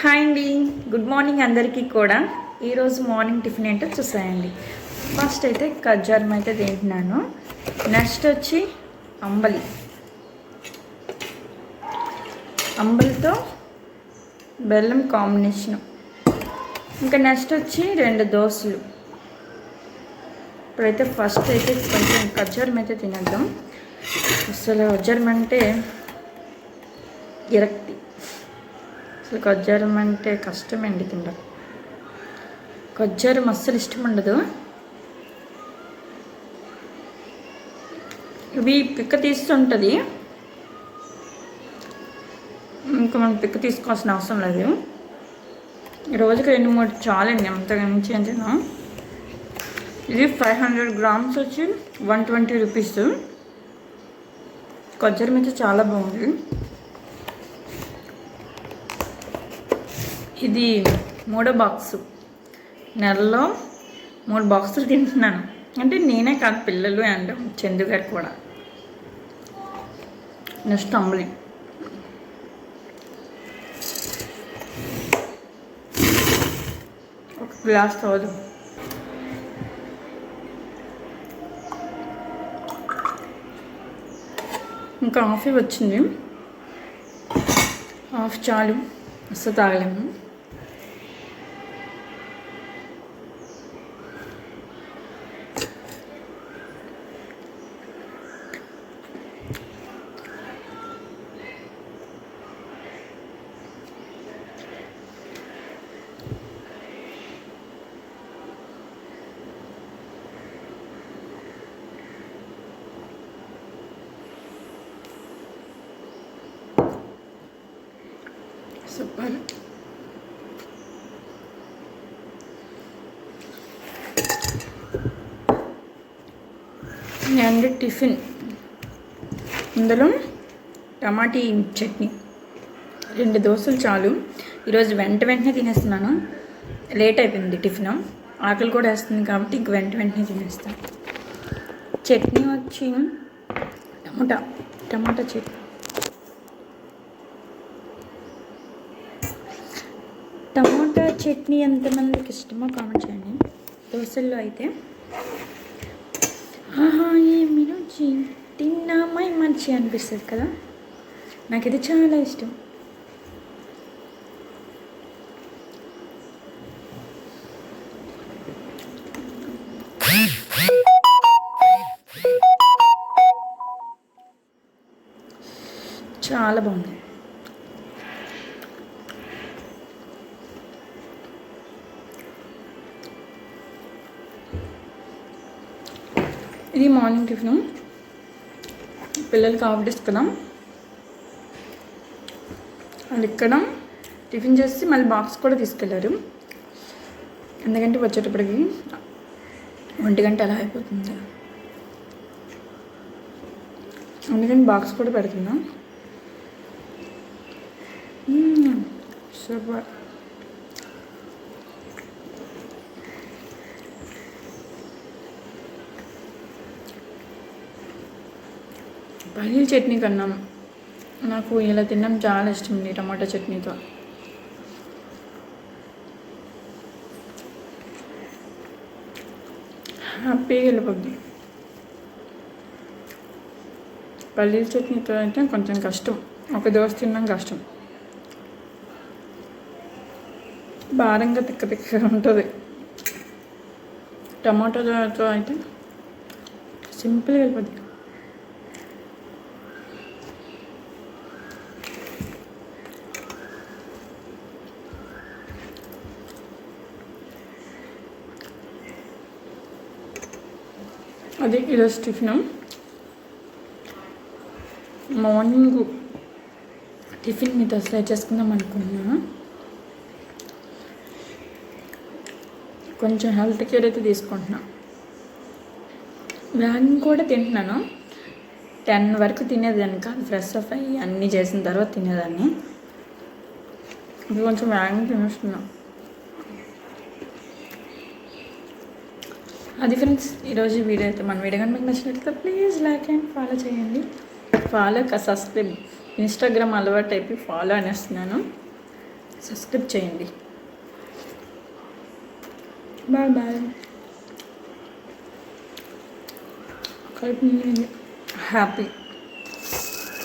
Hi అండి. Good morning అందరికీ కూడా. ఈరోజు మార్నింగ్ టిఫిన్ ఏంటో చూసాయండి. ఫస్ట్ అయితే ఖజ్జారం అయితే తింటున్నాను. నెక్స్ట్ వచ్చి అంబలి. అంబలితో బెల్లం కాంబినేషన్. ఇంకా నెక్స్ట్ వచ్చి రెండు దోశలు. ఇప్పుడైతే ఫస్ట్ అయితే కొంచెం ఖజ్జారం అయితే తినేద్దాం. అసలు ఖజ్జారం అంటే విరక్తి అసలు ఖజ్జారం అంటే కష్టమండి తినడం. ఖజ్జారం అస్సలు ఇష్టం ఉండదు. ఇవి పిక్క తీస్తుంటుంది. ఇంకా మనం పిక్క తీసుకోవాల్సిన అవసరం లేదు. రోజుకి రెండు మూడు చాలండి అంతగా నుంచి ఏం ఇది ఫైవ్ హండ్రెడ్ గ్రామ్స్ వచ్చి వన్ ట్వంటీ రూపీస్. కొజ్జరం అయితే చాలా బాగుంది. ఇది మూడో బాక్సు నెలలో మూడు బాక్సులు తింటున్నాను. అంటే నేనే కాదు పిల్లలు అండ్ చందు గారు కూడా. నెక్స్ట్ అంబలి ఒక గ్లాస్ తాగుదాం. ఇంకా కాఫీ వచ్చింది. హాఫ్ చాలు. అస్సలు తాగలేము. చెప్పాలి. అండ్ టిఫిన్. ఇందులో టమాటీ చట్నీ. రెండు దోశలు చాలు. ఈరోజు వెంట వెంటనే తినేస్తున్నాను. లేట్ అయిపోయింది టిఫిన్. ఆకలి కూడా వేస్తుంది కాబట్టి ఇంక వెంట వెంటనే తినేస్తాను. చట్నీ వచ్చి టమాటా. టమాటా చట్నీ టమాటా చట్నీ ఎంతమందికి ఇష్టమో కామెంట్ చేయండి. దోశల్లో అయితే ఆహా ఏమి రుచి? తిన్నామా మంచి అనిపిస్తుంది కదా. నాకు ఇది చాలా ఇష్టం. చాలా బాగుంది. ఇది మార్నింగ్ టిఫిన్. పిల్లలకి ఆఫ్ కదా వాళ్ళు ఇక్కడ టిఫిన్ చేసి మళ్ళీ బాక్స్ కూడా తీసుకెళ్ళారు ఎందుకంటే వచ్చేటప్పటికి ఒంటి గంట అలా అయిపోతుంది. అందుకని బాక్స్ కూడా పెడుతున్నాం. సూపర్. పల్లీల చట్నీ కన్నా నాకు ఇలా తినడం చాలా ఇష్టం ఉంది టమాటా చట్నీతో. హ్యాపీగా వెళ్ళిపోద్ది. పల్లీల చట్నీతో అయితే కొంచెం కష్టం ఒక దోశ తినడం కష్టం. భారంగా తిక్క తిక్కగా ఉంటుంది. టమాటాతో అయితే సింపుల్గా వెళ్ళిపోద్ది. అది ఈరోజు టిఫిన్ మార్నింగ్ టిఫిన్ మీతో షేర్ చేసుకుందాం అనుకున్నా. కొంచెం హెల్త్ కేర్ అయితే తీసుకుంటున్నా. వ్యాన్ కూడా తింటున్నాను. టెన్ వరకు తినేదాన్ని కాదు ఫ్రెష్ అప్ అయ్యి అన్నీ చేసిన తర్వాత తినేదాన్ని. ఇది కొంచెం వ్యాన్ తినేస్తున్నాను అది ఫ్రెండ్స్ ఈరోజు వీడియో అయితే మన వీడియో కానీ మీకు నచ్చినట్లయితే ప్లీజ్ లైక్ అండ్ ఫాలో చేయండి. ఫాలో సబ్స్క్రైబ్ ఇన్స్టాగ్రామ్ అలవాటు అయిపోయి ఫాలో అనేస్తున్నాను. సబ్స్క్రైబ్ చేయండి. Bye bye happy